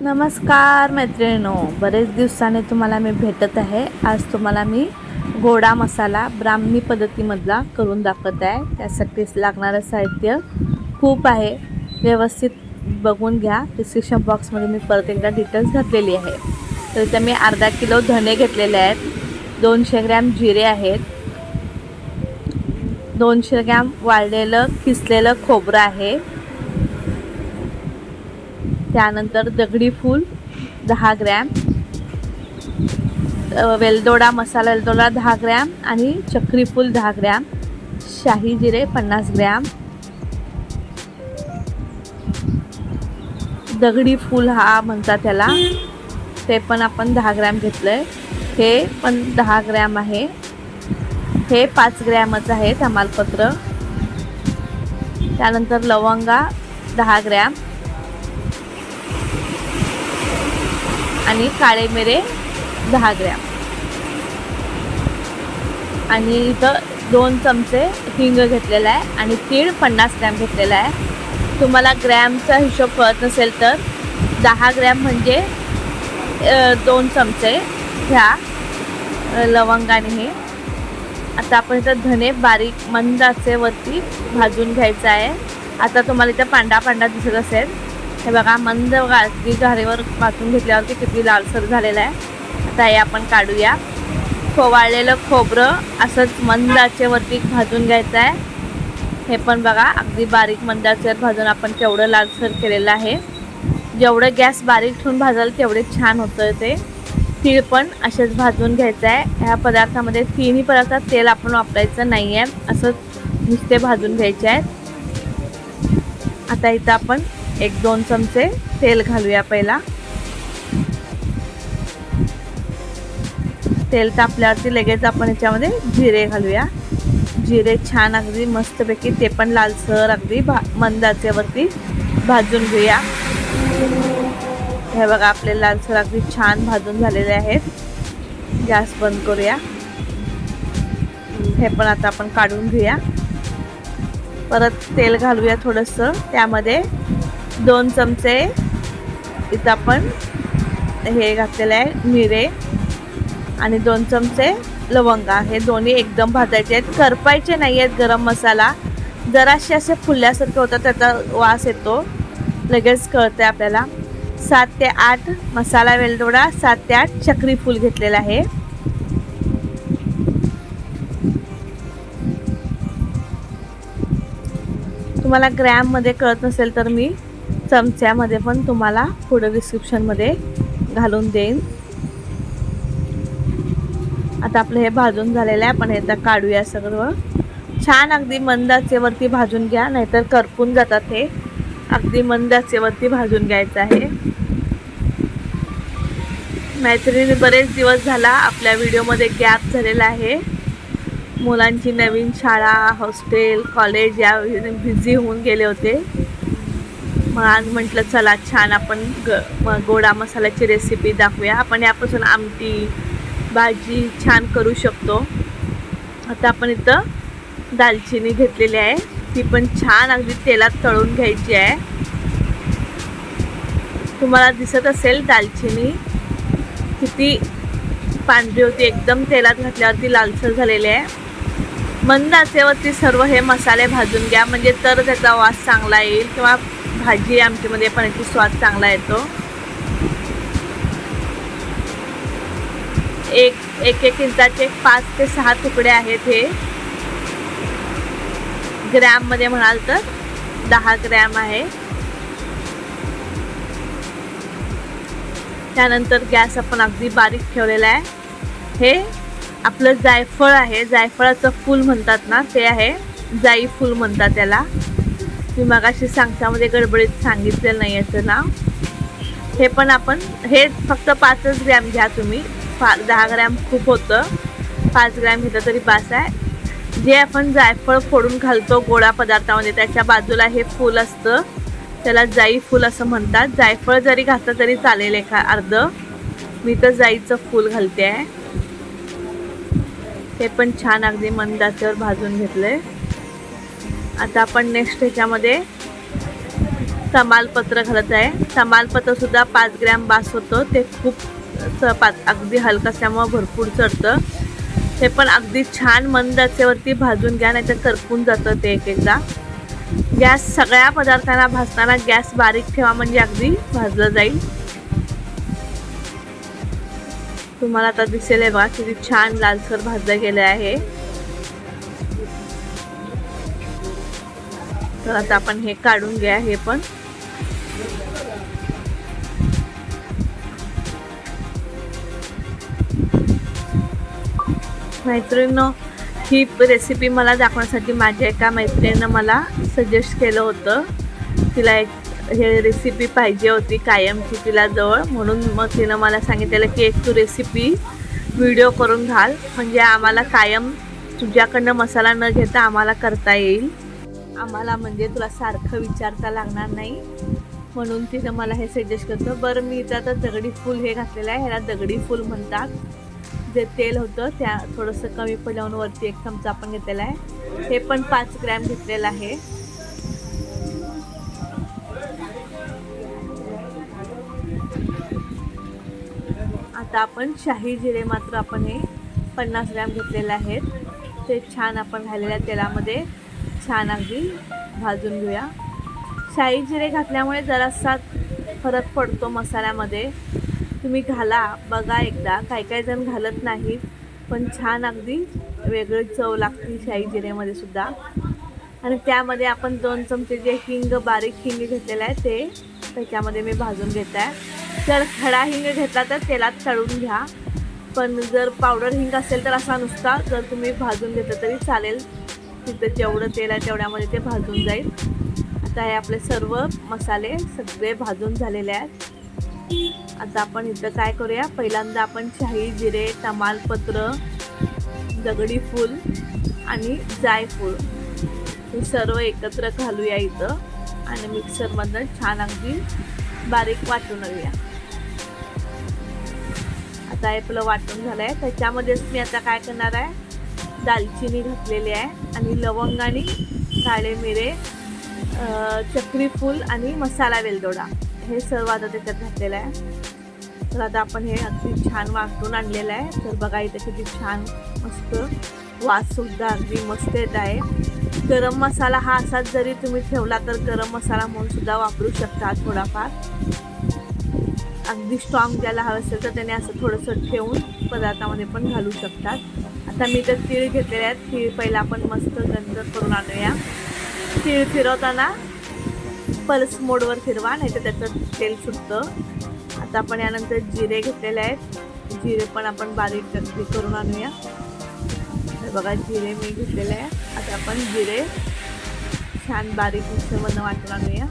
नमस्कार मैत्रिणीनो बरेच दिवसाने तुम्हाला मी भेटत आहे. आज तुम्हाला मी गोडा मसाला ब्राह्मी पद्धतीमधला करून दाखवत आहे. त्यासाठीच लागणारं साहित्य खूप आहे. व्यवस्थित बघून घ्या. डिस्क्रिप्शन बॉक्समध्ये मी परत एकदा डिटेल्स घातलेली आहे. तर इथे मी अर्धा किलो धने घेतलेले आहेत. दोनशे ग्रॅम जिरे आहेत. दोनशे ग्रॅम वाळलेलं किसलेलं खोबरं आहे. त्यानंतर दगडी फूल दहा ग्रॅम. वेलदोडा मसाला वेलदोडा दहा ग्रॅम आणि चक्री फूल दहा ग्रॅम. शाही जिरे पन्नास ग्रॅम. दगडी फूल हा म्हणतात त्याला. ते पण आपण दहा ग्रॅम घेतलं आहे हे पण दहा ग्रॅम आहे. हे पाच ग्रॅमच आहे तमालपत्र. त्यानंतर लवंगा दहा ग्रॅम. आणि काळे मिरे दहा ग्रॅम. आणि इथं दोन चमचे हिंग घेतलेला आहे आणि तीळ पन्नास ग्रॅम घेतलेला आहे. तुम्हाला ग्रॅमचा हिशोब कळत नसेल तर दहा ग्रॅम म्हणजे दोन चमचे ह्या लवंगाने हे. आता आपण इथं धने बारीक मंद वरती भाजून घ्यायचं आहे. आता तुम्हाला इथं पांढरा पांढरा दिसत असेल. हे बघा मंद अगदी घारेवर भाजून घेतल्यावरती किती लालसर झालेला आहे. आता हे आपण काढूया. खोवाळलेलं खोबरं असंच मंद आचेवरती भाजून घ्यायचं आहे. हे पण बघा अगदी बारीक मंद आचेवर भाजून आपण केवढं लालसर केलेलं आहे. जेवढं गॅस बारीक ठेवून भाजाल तेवढे छान होतं ते. तीळ पण असेच भाजून घ्यायचं आहे. ह्या पदार्थामध्ये तिन्ही पदार्थात तेल आपण वापरायचं नाही आहे. असंच नुसते भाजून घ्यायचे आहेत. आता इथं आपण एक दोन चमचे तेल घालूया पहिला. तेल तापल्यावरती लगेच आपण याच्यामध्ये जिरे घालूया. जिरे छान अगदी मस्तपैकी ते पण लालसर अगदी भा मंदाचेवरती भाजून घेऊया. हे बघा आपले लालसर अगदी छान भाजून झालेले आहेत. गॅस बंद करूया. हे पण आता आपण काढून घेऊया. परत तेल घालूया थोडंसं. त्यामध्ये दोन चमचे इथं आपण हे घातलेलं आहे मिरे आणि दोन चमचे लवंगा. हे दोन्ही एकदम भाजायचे आहेत. करपायचे नाही आहेत गरम मसाला. जराशे असे फुलल्यासारखं होतं त्याचा वास येतो. लगेच कळते आपल्याला. सात ते आठ मसाला वेलदोडा सात ते आठ चक्री फूल घेतलेलं आहे. तुम्हाला ग्रॅममध्ये कळत नसेल तर मी चमच्यामध्ये पण तुम्हाला पुढं डिस्क्रिप्शनमध्ये घालून देईन. आता आपलं हे भाजून झालेलं आहे. आपण हे तर काढूया सगळं. छान अगदी मंद आचेवरती भाजून घ्या नाहीतर करपून जातात हे. अगदी मंद आचेवरती भाजून घ्यायचं आहे. मैत्रिणी बरेच दिवस झाला आपल्या व्हिडिओमध्ये गॅप झालेला आहे. मुलांची नवीन शाळा हॉस्टेल कॉलेज या बिझी होऊन गेले होते. मग आज म्हटलं चला छान आपण ग गोडा मसाल्याची रेसिपी दाखवूया. आपण यापासून आमटी भाजी छान करू शकतो. आता आपण इथं दालचिनी घेतलेली आहे. ती पण छान अगदी तेलात तळून घ्यायची आहे. तुम्हाला दिसत असेल दालचिनी किती पांढरी होती. एकदम तेलात घातल्यावरती लालसर झालेली आहे. मंद आचेवरती सर्व हे मसाले भाजून घ्या. म्हणजे तर त्याचा वास चांगला येईल किंवा भाजी आमटीमध्ये पण याची स्वाद चांगला येतो. एक एक एक इंचाचे पाच ते सहा तुकडे आहेत हे. ग्रॅममध्ये म्हणाल तर दहा ग्रॅम आहे. त्यानंतर गॅस आपण अगदी बारीक ठेवलेला आहे. हे आपलं जायफळ आहे. जायफळाचं फूल म्हणतात ना ते आहे. जाई फूल म्हणतात त्याला. मी मगाशी सांगतामध्ये गडबडीत सांगितलेलं नाही याचं नाव. हे पण आपण हे फक्त पाचच ग्रॅम घ्या तुम्ही. पा दहा ग्रॅम खूप होतं. पाच ग्रॅम घेतलं तरी पाच आहे. जे आपण जायफळ फोडून घालतो गोळा पदार्थामध्ये त्याच्या बाजूला हे फूल असतं. त्याला जाई फूल असं म्हणतात. जायफळ जरी घातलं तरी चालेल एका अर्ध. मी तर जाईचं फूल घालते आहे. ते पण छान अगदी मंदाच्यावर भाजून घेतलंय. आता आपण नेक्स्ट ह्याच्यामध्ये तमालपत्र घालत आहे. तमालपत्रसुद्धा पाच ग्रॅम बास होतं. ते खूप च पाच अगदी हलकं असल्यामुळं भरपूर चढतं. ते पण अगदी छान मंद आचेवरती भाजून घ्या नाही तर करपून जातं ते एक एकदा. गॅस सगळ्या पदार्थांना भाजताना गॅस बारीक ठेवा म्हणजे अगदी भाजलं जाईल. तुम्हाला आता दिसेल आहे बघा किती छान लालसर भाजलं गेलं आहे. तर आता आपण हे काढून घ्या हे पण. मैत्रिणीनं ही रेसिपी मला दाखवण्यासाठी माझ्या एका मैत्रिणीनं मला सजेस्ट केलं होतं. तिला एक हे रेसिपी पाहिजे होती कायमची तिला जवळ. म्हणून मग तिनं मला सांगितलेलं की एक तू रेसिपी व्हिडिओ करून घाल. म्हणजे आम्हाला कायम तुझ्याकडनं मसाला न घेता आम्हाला करता येईल. आम्हाला म्हणजे तुला सारखं विचारता लागणार नाही. म्हणून तिनं मला हे सजेस्ट करतं. बरं मी इथं आता दगडी फूल हे घातलेलं आहे. ह्याला दगडी फूल म्हणतात. जे तेल होतं त्या थोडंसं कमी पडल्यावर वरती एक चमचा आपण घेतलेला आहे. हे पण पाच ग्रॅम घेतलेलं आहे. आता आपण शाही जिरे मात्र आपण हे पन्नास ग्रॅम घेतलेले आहेत. ते छान आपण घालेल्या तेलामध्ये छान अगदी. भाजून घेऊया. शाही जिरे घातल्यामुळे जरासा फरक पडतो मसाल्यामध्ये. तुम्ही घाला. बघा एकदा. काही काही जण घालत नाहीत पण छान अगदी वेगळी चव लागते शाही जिरेमध्ये सुद्धा. आणि त्यामध्ये आपण दोन चमचे जे हिंग बारीक हिंग घेतलेलं आहे ते त्याच्यामध्ये मी भाजून घेत आहे जर खडा हिंग घेतला तर तेलात तळून घ्या. पण जर पावडर हिंग असेल तर असा नुसता जर तुम्ही भाजून घेतलं तरी चालेल. तिथं जेवढं तेल आहे तेवढ्यामध्ये ते भाजून जाईल. आता हे आपले सर्व मसाले सगळे भाजून झालेले आहेत. आता आपण इथं काय करूया? पहिल्यांदा आपण शाही जिरे तमालपत्र दगडी फूल आणि जायफूल हे सर्व एकत्र घालूया इथं आणि मिक्सरमधनं छान अगदी बारीक वाटून घेऊया. आता हे आपलं वाटून झालं आहे त्याच्यामध्येच मी आता काय करणार आहे? दालचिनी घातलेली आहे आणि लवंग आणि काळे मिरे चक्रीफूल आणि मसाला वेलदोडा. हे सर्व आता त्याच्यात घातलेलं आहे. तर आता आपण हे अगदी छान वाटून आणलेलं आहे. तर बघा इथे किती छान मस्त वास सुद्धा अगदी मस्त येत आहे. गरम मसाला हा असाच जरी तुम्ही ठेवला तर गरम मसाला म्हणून सुद्धा वापरू शकता थोडाफार. अगदी स्ट्रॉंग ज्याला हवं असेल तर त्याने असं थोडंसं ठेवून पदार्थामध्ये पण घालू शकतात. आता मी तर तीळ घेतलेले आहेत. तीळ पहिला आपण मस्त गंध करून आणूया. तीळ फिरवताना पल्स मोडवर फिरवा नाही तर त्याचं तेल सुटतं. आता आपण यानंतर जिरे घेतलेले आहेत. जिरे पण आपण बारीक अगदी करून आणूया. तर बघा जिरे मी घेतलेले आहे आता आपण जिरे छान बारीक मिक्सरमधनं वाटून आणूया.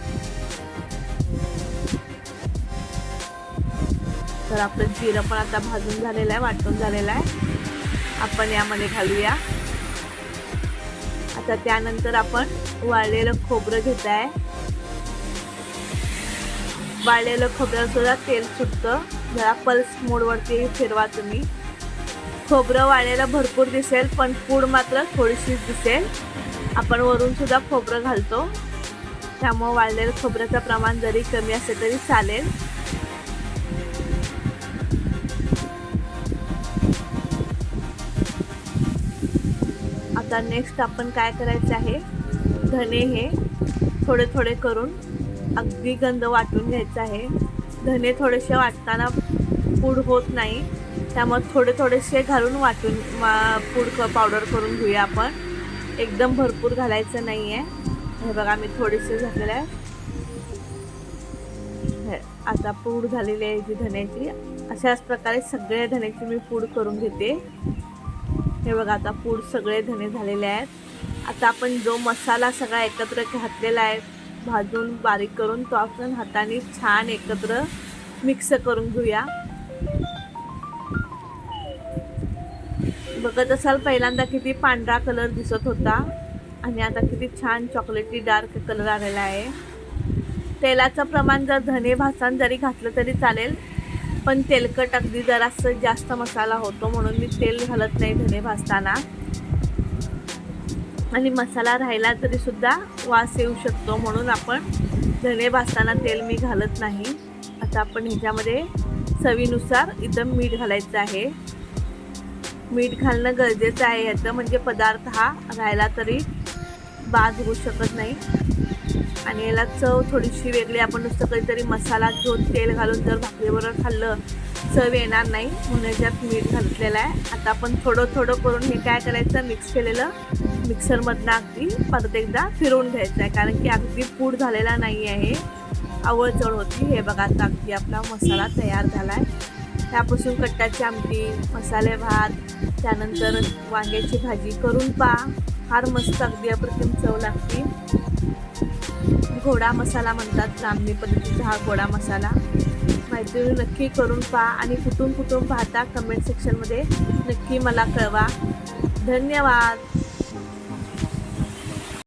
तर आपलं जिरं पण आता भाजून झालेलं आहे वाटून झालेलं आहे. आपण यामध्ये घालूया. आता त्यानंतर आपण वाळलेलं खोबरं घेत आहे वाळलेलं खोबरं सुद्धा तेल सुटतं. जरा पल्स मोडवरती फिरवा तुम्ही. खोबरं वाळलेलं भरपूर दिसेल पण पूड मात्र थोडीशीच दिसेल. आपण वरून सुद्धा खोबरं घालतो. त्यामुळं वाळलेलं खोबऱ्याचं प्रमाण जरी कमी असेल तरी चालेल. आता नेक्स्ट आपण काय करायचं आहे? धने हे थोडे थोडे करून अगदी गंध वाटून घ्यायचं आहे. धने थोडेसे वाटताना पूड होत नाही. त्यामुळे थोडे थोडेसे घालून वाटून मा- पूड क पावडर करून घेऊया आपण. एकदम भरपूर घालायचं नाही आहे हे बघा मी थोडेसे घातलेले आहे आता पूड झालेली आहे जी धण्याची अशाच प्रकारे सगळ्या धण्याची मी पूड करून घेते. हे बघा आता पूड सगळे धणे झालेले आहेत. आता आपण जो मसाला सगळा एकत्र घातलेला आहे भाजून बारीक करून तो आपण हाताने छान एकत्र मिक्स करून घेऊया. बघत असाल पहिल्यांदा किती पांढरा कलर दिसत होता आणि आता किती छान चॉकलेटी डार्क कलर आलेला आहे. तेलाचं प्रमाण जर धने भासान जरी घातलं तरी चालेल पण तेलकट अगदी जरासं जास्त मसाला होतो म्हणून मी तेल घालत नाही धने भाजताना. आणि मसाला राहिला तरी सुद्धा वास येऊ शकतो म्हणून आपण धने भाजताना तेल मी घालत नाही. आता आपण ह्याच्यामध्ये चवीनुसार इथं मीठ घालायचं आहे. मीठ घालणं गरजेचं आहे. याचं म्हणजे पदार्थ हा राहिला तरी बाद होऊ शकत नाही. आणि याला चव थोडीशी वेगळी. आपण नुसतं काहीतरी मसाला घेऊन तेल घालून जर भाकरीबरोबर खाल्लं चव येणार नाही. म्हणून याच्यात मीठ घातलेलं आहे. आता आपण थोडं थोडं करून हे काय करायचं मिक्स केलेलं मिक्सरमधनं अगदी परत एकदा फिरवून घ्यायचं आहे. कारण की अगदी पूड झालेला नाही आहे. आवळचळ होती. हे बघा आता अगदी आपला मसाला तयार झाला आहे त्यापासून कट्ट्याची आमटी मसाले भात त्यानंतर वांग्याची भाजी करून पा फार मस्त अगदी अप्रतिम चव लागते. घोडा मसाला म्हणतात ग्राम्य पद्धतीचा हा घोडा मसाला. माहिती नक्की करून पहा आणि कुठून कुठून पाहता कमेंट सेक्शनमध्ये नक्की मला कळवा. धन्यवाद.